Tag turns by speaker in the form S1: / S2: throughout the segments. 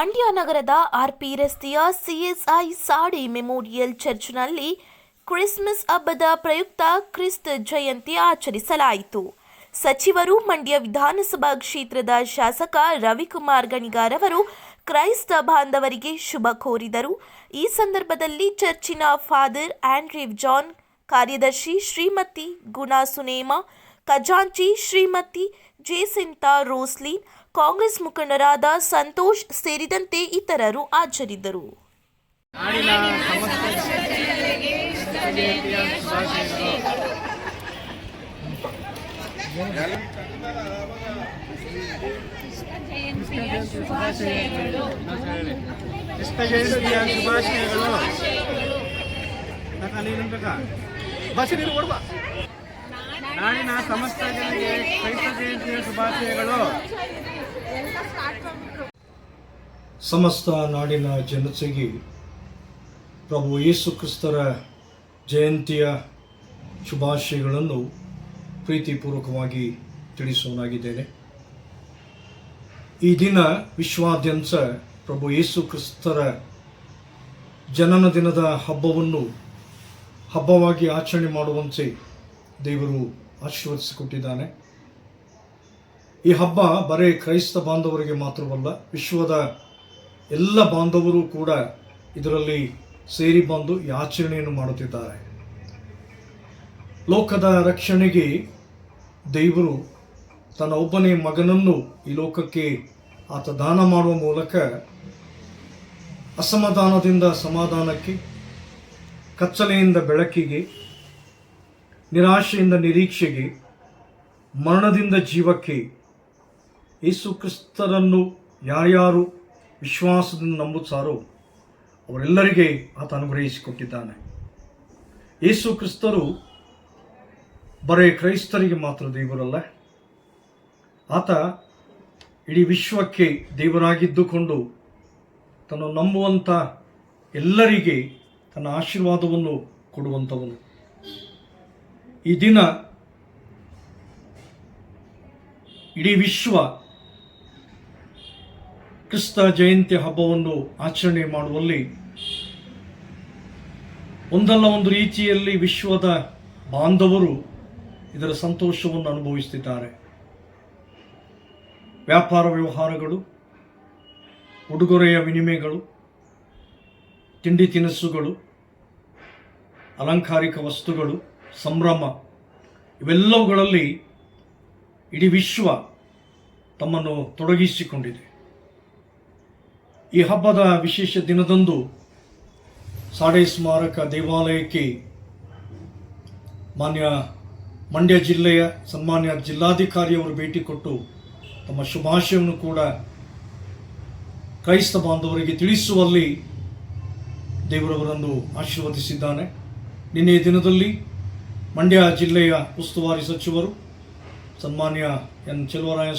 S1: ಮಂಡ್ಯ ನಗರದ ಆರ್ಪಿ ರಸ್ತೆಯ CSI sari memorial ಚರ್ಚ್ನಲ್ಲಿ ಕ್ರಿಸ್ಮಸ್ ಹಬ್ಬದ ಪ್ರಯುಕ್ತ ಕ್ರಿಸ್ತ ಜಯಂತಿ ಆಚರಿಸಲಾಯಿತು. ಸಚಿವರು ಮಂಡ್ಯ ವಿಧಾನಸಭಾ ಕ್ಷೇತ್ರದ ಶಾಸಕ ರವಿಕುಮಾರ್ ಗಣಿಗಾರ್ ಅವರು ಕ್ರೈಸ್ತ ಬಾಂಧವರಿಗೆ ಶುಭ ಕೋರಿದರು. ಈ ಸಂದರ್ಭದಲ್ಲಿ ಚರ್ಚಿನ ಫಾದರ್ ಆಂಡ್ರಿವ್ ಜಾನ್, ಕಾರ್ಯದರ್ಶಿ ಶ್ರೀಮತಿ ಗುಣಾ ಸುನೇಮ, ಖಜಾಂಚಿ ಶ್ರೀಮತಿ ಜೇಸಿಂತಾ ರೋಸ್ಲಿನ್ ಕಾಂಗ್ರೆಸ್ ಮುಖಂಡರಾದ ಸಂತೋಷ್ ಸೇರಿದಂತೆ ಇತರರು ಹಾಜರಿದ್ದರು.
S2: ಶುಭಾಶಯಗಳು ನಾಡಿನ ಸಮಸ್ತ ಜನರಿಗೆ ಕ್ರೈಸ್ತ ಜಯಂತಿಯ ಶುಭಾಶಯಗಳು.
S3: ಸಮಸ್ತ ನಾಡಿನ ಜನತೆಗೆ ಪ್ರಭು ಯೇಸು ಕ್ರಿಸ್ತರ ಜಯಂತಿಯ ಶುಭಾಶಯಗಳನ್ನು ಪ್ರೀತಿಪೂರ್ವಕವಾಗಿ ತಿಳಿಸುವನಾಗಿದ್ದೇನೆ ಈ ದಿನ ವಿಶ್ವಾದ್ಯಂತ ಪ್ರಭು ಯೇಸು ಕ್ರಿಸ್ತರ ಜನನ ದಿನದ ಹಬ್ಬವನ್ನು ಹಬ್ಬವಾಗಿ ಆಚರಣೆ ಮಾಡುವಂತೆ ದೇವರು ಆಶೀರ್ವದಿಸಿಕೊಟ್ಟಿದ್ದಾನೆ. ಈ ಹಬ್ಬ ಬರೇ ಕ್ರೈಸ್ತ ಬಾಂಧವರಿಗೆ ಮಾತ್ರವಲ್ಲ, ವಿಶ್ವದ ಎಲ್ಲ ಬಾಂಧವರು ಕೂಡ ಇದರಲ್ಲಿ ಸೇರಿ ಬಂದು ಈ ಆಚರಣೆಯನ್ನು ಮಾಡುತ್ತಿದ್ದಾರೆ. ಲೋಕದ ರಕ್ಷಣೆಗೆ ದೇವರು ತನ್ನ ಒಬ್ಬನೇ ಮಗನನ್ನು ಈ ಲೋಕಕ್ಕೆ ಆತ ದಾನ ಮಾಡುವ ಮೂಲಕ ಅಸಮಾಧಾನದಿಂದ ಸಮಾಧಾನಕ್ಕೆ ಕಚ್ಚಲೆಯಿಂದ ಬೆಳಕಿಗೆ ನಿರಾಶೆಯಿಂದ ನಿರೀಕ್ಷೆಗೆ, ಮರಣದಿಂದ ಜೀವಕ್ಕೆ ಯೇಸು ಕ್ರಿಸ್ತರನ್ನು ಯಾರ್ಯಾರು ವಿಶ್ವಾಸದಿಂದ ನಂಬುತ್ತಾರೋ ಅವರೆಲ್ಲರಿಗೆ ಆತ ಅನುಗ್ರಹಿಸಿಕೊಟ್ಟಿದ್ದಾನೆ. ಯೇಸು ಕ್ರಿಸ್ತರು ಬರೇ ಕ್ರೈಸ್ತರಿಗೆ ಮಾತ್ರ ದೇವರಲ್ಲ. ಆತ ಇಡೀ ವಿಶ್ವಕ್ಕೆ ದೇವರಾಗಿದ್ದುಕೊಂಡು ತನ್ನ ನಂಬುವಂಥ ಎಲ್ಲರಿಗೆ ತನ್ನ ಆಶೀರ್ವಾದವನ್ನು ಕೊಡುವಂಥವನು ಈ ದಿನ ಇಡೀ ವಿಶ್ವ ಕ್ರಿಸ್ತ ಜಯಂತಿ ಹಬ್ಬವನ್ನು ಆಚರಣೆ ಮಾಡುವಲ್ಲಿ ಒಂದಲ್ಲ ಒಂದು ರೀತಿಯಲ್ಲಿ ವಿಶ್ವದ ಬಾಂಧವರು ಇದರ ಸಂತೋಷವನ್ನು ಅನುಭವಿಸುತ್ತಿದ್ದಾರೆ. ವ್ಯಾಪಾರ ವ್ಯವಹಾರಗಳು, ಉಡುಗೊರೆಯ ವಿನಿಮಯಗಳು, ತಿಂಡಿ ತಿನಿಸುಗಳು, ಅಲಂಕಾರಿಕ ವಸ್ತುಗಳು ಸಂಭ್ರಮ, ಇವೆಲ್ಲವುಗಳಲ್ಲಿ ಇಡೀ ವಿಶ್ವ ತಮ್ಮನ್ನು ತೊಡಗಿಸಿಕೊಂಡಿದೆ. ಈ ಹಬ್ಬದ ವಿಶೇಷ ದಿನದಂದು ಸಾಡೆ ಸ್ಮಾರಕ ದೇವಾಲಯಕ್ಕೆ ಮಾನ್ಯ ಮಂಡ್ಯ ಜಿಲ್ಲೆಯ ಸನ್ಮಾನ್ಯ ಜಿಲ್ಲಾಧಿಕಾರಿಯವರು ಭೇಟಿ ಕೊಟ್ಟು ತಮ್ಮ ಶುಭಾಶಯವನ್ನು ಕೂಡ ಕ್ರೈಸ್ತ ಬಾಂಧವರಿಗೆ ತಿಳಿಸುವಲ್ಲಿ ದೇವರವರನ್ನು ಆಶೀರ್ವದಿಸಿದ್ದಾನೆ. ನಿನ್ನೆ ದಿನದಲ್ಲಿ ಮಂಡ್ಯ ಜಿಲ್ಲೆಯ ಉಸ್ತುವಾರಿ ಸಚಿವರು ಸನ್ಮಾನ್ಯ ಎನ್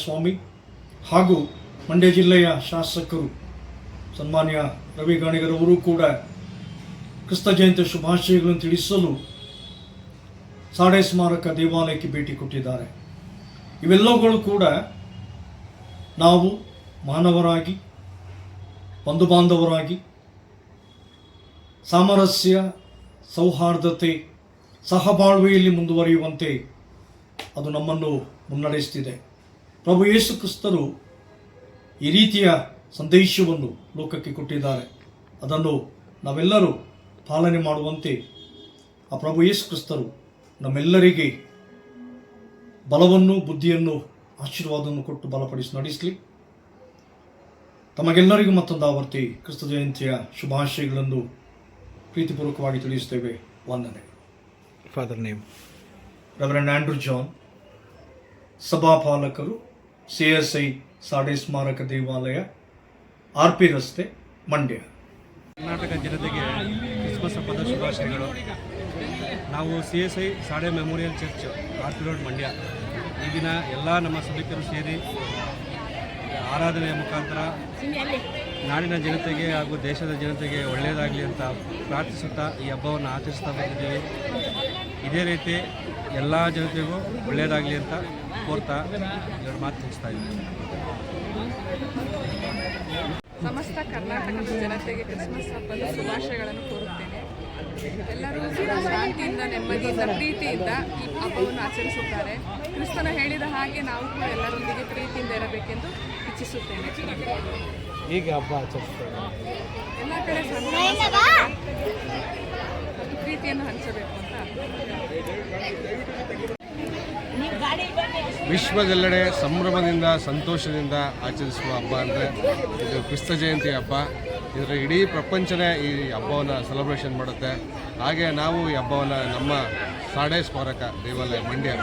S3: ಸ್ವಾಮಿ ಹಾಗೂ ಮಂಡ್ಯ ಜಿಲ್ಲೆಯ ಶಾಸಕರು ಸನ್ಮಾನ್ಯ ರವಿ ಗಾಣಿಗರವರು ಕೂಡ ಕ್ರಿಸ್ತ ಜಯಂತಿ ಶುಭಾಶಯಗಳನ್ನು ತಿಳಿಸಲು ಸಾಡೆ ಸ್ಮಾರಕ ದೇವಾಲಯಕ್ಕೆ ಭೇಟಿ ಕೊಟ್ಟಿದ್ದಾರೆ. ಇವೆಲ್ಲವುಗಳು ಕೂಡ ನಾವು ಮಾನವರಾಗಿ ಬಂಧು ಬಾಂಧವರಾಗಿ ಸಾಮರಸ್ಯ, ಸೌಹಾರ್ದತೆ ಸಹಬಾಳ್ವೆಯಲ್ಲಿ ಮುಂದುವರಿಯುವಂತೆ ಅದು ನಮ್ಮನ್ನು ಮುನ್ನಡೆಸುತ್ತಿದೆ. ಪ್ರಭು ಯೇಸು ಕ್ರಿಸ್ತರು ಈ ರೀತಿಯ ಸಂದೇಶವನ್ನು ಲೋಕಕ್ಕೆ ಕೊಟ್ಟಿದ್ದಾರೆ. ಅದನ್ನು ನಾವೆಲ್ಲರೂ ಪಾಲನೆ ಮಾಡುವಂತೆ ಆ ಪ್ರಭು ಯೇಸು ಕ್ರಿಸ್ತರು ನಮ್ಮೆಲ್ಲರಿಗೆ ಬಲವನ್ನು, ಬುದ್ಧಿಯನ್ನು, ಆಶೀರ್ವಾದವನ್ನು ಕೊಟ್ಟು ಬಲಪಡಿಸಿ ನಡೆಸಲಿ. ತಮಗೆಲ್ಲರಿಗೂ ಮತ್ತೊಂದು ಆವರ್ತಿ ಕ್ರಿಸ್ತ ಜಯಂತಿಯ ಶುಭಾಶಯಗಳನ್ನು ಪ್ರೀತಿಪೂರ್ವಕವಾಗಿ ತಿಳಿಸುತ್ತೇವೆ. ವಂದನೆ.
S2: Father name
S3: reverend Andrew John ಸಭಾಪಾಲಕರು C S I ಸಾಡೆ ಸ್ಮಾರಕ ದೇವಾಲಯ ಆರ್ ಪಿ ರಸ್ತೆ ಮಂಡ್ಯ
S4: ಕರ್ನಾಟಕ ಜನತೆಗೆ ಕ್ರಿಸ್ಮಸ್ ಹಬ್ಬದ ಶುಭಾಶಯಗಳು. ನಾವು C S I Sadie memorial church R P road Mandya ಈ ದಿನ ಎಲ್ಲ ನಮ್ಮ ಸಭಿಕರು ಸೇರಿ ಆರಾಧನೆಯ ಮುಖಾಂತರ ನಾಡಿನ ಜನತೆಗೆ ಹಾಗೂ ದೇಶದ ಜನತೆಗೆ ಒಳ್ಳೆಯದಾಗಲಿ ಅಂತ ಪ್ರಾರ್ಥಿಸುತ್ತಾ ಈ ಹಬ್ಬವನ್ನು ಆಚರಿಸ್ತಾ ಬಂದಿದ್ದೀವಿ. ಇದೇ ರೀತಿ ಎಲ್ಲ ಜನತೆಗೂ ಒಳ್ಳೆಯದಾಗಲಿ ಅಂತ ಕೋರ್ತಾ ಎರಡು ಮಾತು ತಿಳಿಸ್ತಾ ಇದ್ದೀನಿ.
S5: ಸಮಸ್ತ ಕರ್ನಾಟಕದ ಜನತೆಗೆ ಕ್ರಿಸ್ಮಸ್ ಹಬ್ಬದ ಶುಭಾಶಯಗಳನ್ನು ಕೋರುತ್ತೇನೆ. ಎಲ್ಲರೂ ಶಾಂತಿಯಿಂದ ನೆಮ್ಮದಿಯಿಂದ ಪ್ರೀತಿಯಿಂದ ಈ ಹಬ್ಬವನ್ನು ಆಚರಿಸುತ್ತಾರೆ. ಕ್ರಿಸ್ತನ ಹೇಳಿದ ಹಾಗೆ ನಾವು ಕೂಡ ಎಲ್ಲರೊಂದಿಗೆ ಪ್ರೀತಿಯಿಂದ ಇರಬೇಕೆಂದು ಇಚ್ಛಿಸುತ್ತೇನೆ.
S2: ಹೀಗೆ ಹಬ್ಬ ಆಚರಿಸ್ತೇವೆ
S5: ಎಲ್ಲ ಕಡೆ ಹಂಚಬೇಕು ಅಂತ.
S6: ವಿಶ್ವದೆಲ್ಲೆಡೆ ಸಂಭ್ರಮದಿಂದ ಸಂತೋಷದಿಂದ ಆಚರಿಸುವ ಹಬ್ಬ ಅಂದರೆ ಇದು ಕ್ರಿಸ್ತ ಜಯಂತಿ ಹಬ್ಬ. ಇದರ ಇಡೀ ಪ್ರಪಂಚನೇ ಈ ಹಬ್ಬವನ್ನು ಸೆಲೆಬ್ರೇಷನ್ ಮಾಡುತ್ತೆ. ಹಾಗೆ ನಾವು ಈ ಹಬ್ಬವನ್ನು ನಮ್ಮ ಸಾಡೆ ಸ್ಮಾರಕ ದೇವಾಲಯ ಮಂಡ್ಯ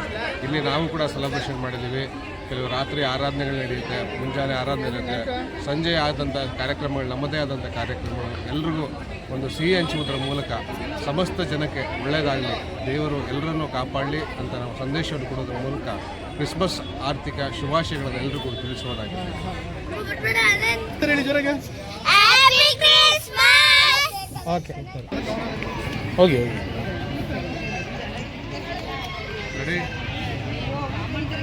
S6: ಇಲ್ಲಿ ನಾವು ಕೂಡ ಸೆಲೆಬ್ರೇಷನ್ ಮಾಡಿದ್ದೀವಿ. ಕೆಲವು ರಾತ್ರಿ ಆರಾಧನೆಗಳು ನಡೆಯುತ್ತೆ ಮುಂಜಾನೆ ಆರಾಧನೆ ಇರುತ್ತೆ ಸಂಜೆ ಆದಂಥ ಕಾರ್ಯಕ್ರಮಗಳು ನಮ್ಮದೇ ಆದಂಥ ಕಾರ್ಯಕ್ರಮಗಳು ಎಲ್ರಿಗೂ ಒಂದು ಸಿಹಿ ಹಂಚುವುದರ ಮೂಲಕ ಸಮಸ್ತ ಜನಕ್ಕೆ ಒಳ್ಳೆಯದಾಗಲಿ ದೇವರು ಎಲ್ಲರನ್ನೂ ಕಾಪಾಡಲಿ ಅಂತ ನಾವು ಸಂದೇಶವನ್ನು ಕೊಡೋದ್ರ ಮೂಲಕ ಕ್ರಿಸ್ಮಸ್ ಆರ್ಥಿಕ ಶುಭಾಶಯಗಳನ್ನು ಎಲ್ರಿಗೂ ತಿಳಿಸುವುದಾಗಿದೆ.
S2: ಓಕೆ. ಹೋಗಿ ಹೋಗಿ.
S6: ರೆಡಿ